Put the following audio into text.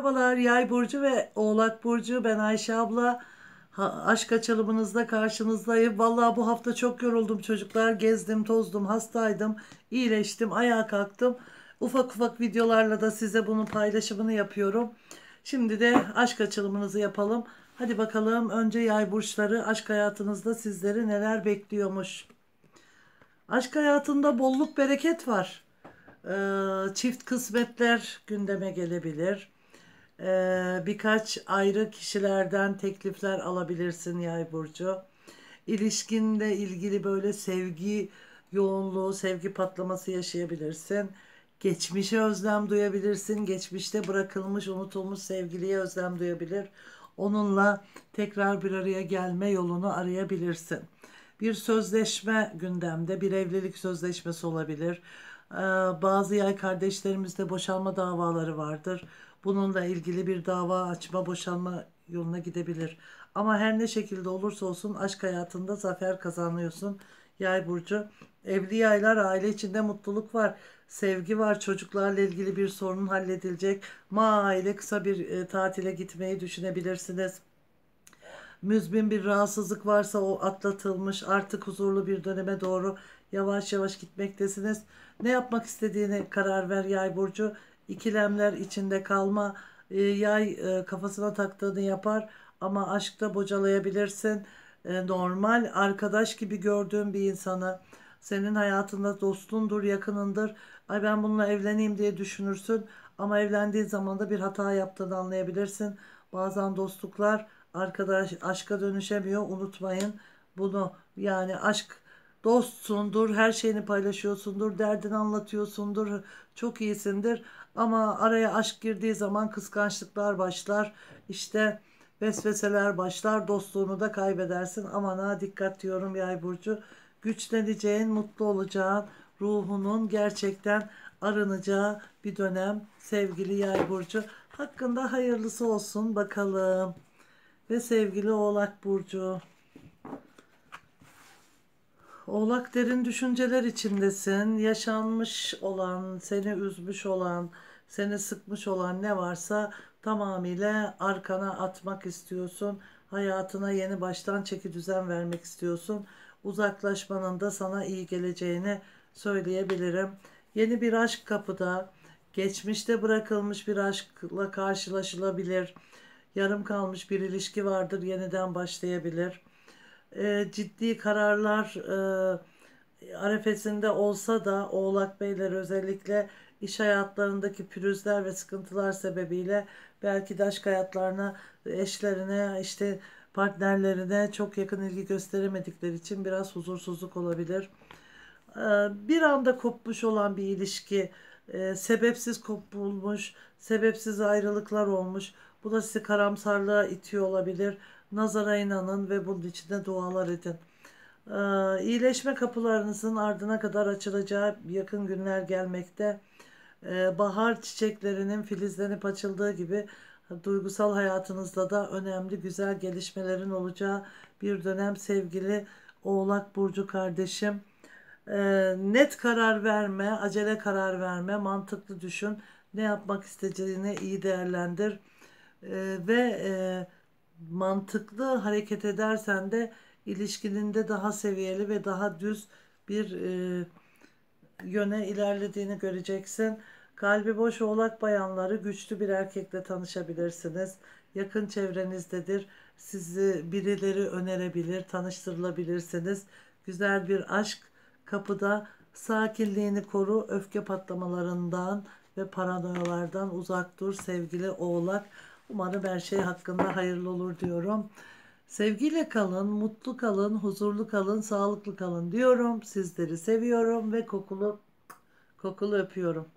Merhabalar Yay Burcu ve Oğlak Burcu. Ben Ayşe abla. Ha, aşk açılımınızda karşınızdayım. Vallahi bu hafta çok yoruldum çocuklar. Gezdim, tozdum, hastaydım. iyileştim, ayağa kalktım. Ufak ufak videolarla da size bunun paylaşımını yapıyorum. Şimdi de aşk açılımınızı yapalım. Hadi bakalım önce yay burçları aşk hayatınızda sizleri neler bekliyormuş. Aşk hayatında bolluk bereket var. Ee, çift kısmetler gündeme gelebilir. Ee, birkaç ayrı kişilerden teklifler alabilirsin Yay burcu. İlişkinle ilgili böyle sevgi yoğunluğu, sevgi patlaması yaşayabilirsin. Geçmişe özlem duyabilirsin. Geçmişte bırakılmış, unutulmuş sevgiliye özlem duyabilir. Onunla tekrar bir araya gelme yolunu arayabilirsin. Bir sözleşme gündemde, bir evlilik sözleşmesi olabilir. Ee, bazı yay kardeşlerimizde boşanma davaları vardır. Bununla ilgili bir dava açma, boşanma yoluna gidebilir. Ama her ne şekilde olursa olsun aşk hayatında zafer kazanıyorsun. Yay burcu. Evli yaylar aile içinde mutluluk var. Sevgi var. Çocuklarla ilgili bir sorun halledilecek. Ma aile kısa bir e, tatile gitmeyi düşünebilirsiniz müzmin bir rahatsızlık varsa o atlatılmış artık huzurlu bir döneme doğru yavaş yavaş gitmektesiniz. Ne yapmak istediğini karar ver yay burcu. İkilemler içinde kalma. E, yay e, kafasına taktığını yapar ama aşkta bocalayabilirsin. E, normal arkadaş gibi gördüğün bir insana senin hayatında dostundur, yakınındır. Ay ben bununla evleneyim diye düşünürsün ama evlendiğin zaman da bir hata yaptığını anlayabilirsin. Bazen dostluklar arkadaş aşka dönüşemiyor. Unutmayın bunu. Yani aşk dostsundur, her şeyini paylaşıyorsundur, derdini anlatıyorsundur, çok iyisindir. Ama araya aşk girdiği zaman kıskançlıklar başlar. İşte vesveseler başlar. Dostluğunu da kaybedersin. Aman ha dikkat diyorum Yay burcu. Güçleneceğin, mutlu olacağın, ruhunun gerçekten arınacağı bir dönem sevgili Yay burcu. Hakkında hayırlısı olsun bakalım. Ve sevgili Oğlak burcu. Oğlak derin düşünceler içindesin. Yaşanmış olan, seni üzmüş olan, seni sıkmış olan ne varsa tamamıyla arkana atmak istiyorsun. Hayatına yeni baştan çeki düzen vermek istiyorsun. Uzaklaşmanın da sana iyi geleceğini söyleyebilirim. Yeni bir aşk kapıda, geçmişte bırakılmış bir aşkla karşılaşılabilir. Yarım kalmış bir ilişki vardır, yeniden başlayabilir e, ciddi kararlar e, arefesinde olsa da Oğlak Beyler özellikle iş hayatlarındaki pürüzler ve sıkıntılar sebebiyle belki de aşk hayatlarına, eşlerine, işte partnerlerine çok yakın ilgi gösteremedikleri için biraz huzursuzluk olabilir. E, bir anda kopmuş olan bir ilişki, e, sebepsiz kopulmuş, sebepsiz ayrılıklar olmuş. Bu da sizi karamsarlığa itiyor olabilir Nazara inanın ve bunun içinde dualar edin. Ee, iyileşme kapılarınızın ardına kadar açılacağı yakın günler gelmekte. Ee, bahar çiçeklerinin filizlenip açıldığı gibi duygusal hayatınızda da önemli güzel gelişmelerin olacağı bir dönem sevgili Oğlak Burcu kardeşim. Ee, net karar verme, acele karar verme, mantıklı düşün. Ne yapmak istediğini iyi değerlendir. Ee, ve e, mantıklı hareket edersen de ilişkinin daha seviyeli ve daha düz bir e, yöne ilerlediğini göreceksin. Kalbi boş oğlak bayanları güçlü bir erkekle tanışabilirsiniz. Yakın çevrenizdedir. Sizi birileri önerebilir, tanıştırılabilirsiniz. Güzel bir aşk kapıda sakinliğini koru, öfke patlamalarından ve paranoyalardan uzak dur sevgili oğlak. Umarım her şey hakkında hayırlı olur diyorum. Sevgiyle kalın, mutlu kalın, huzurlu kalın, sağlıklı kalın diyorum. Sizleri seviyorum ve kokulu kokulu öpüyorum.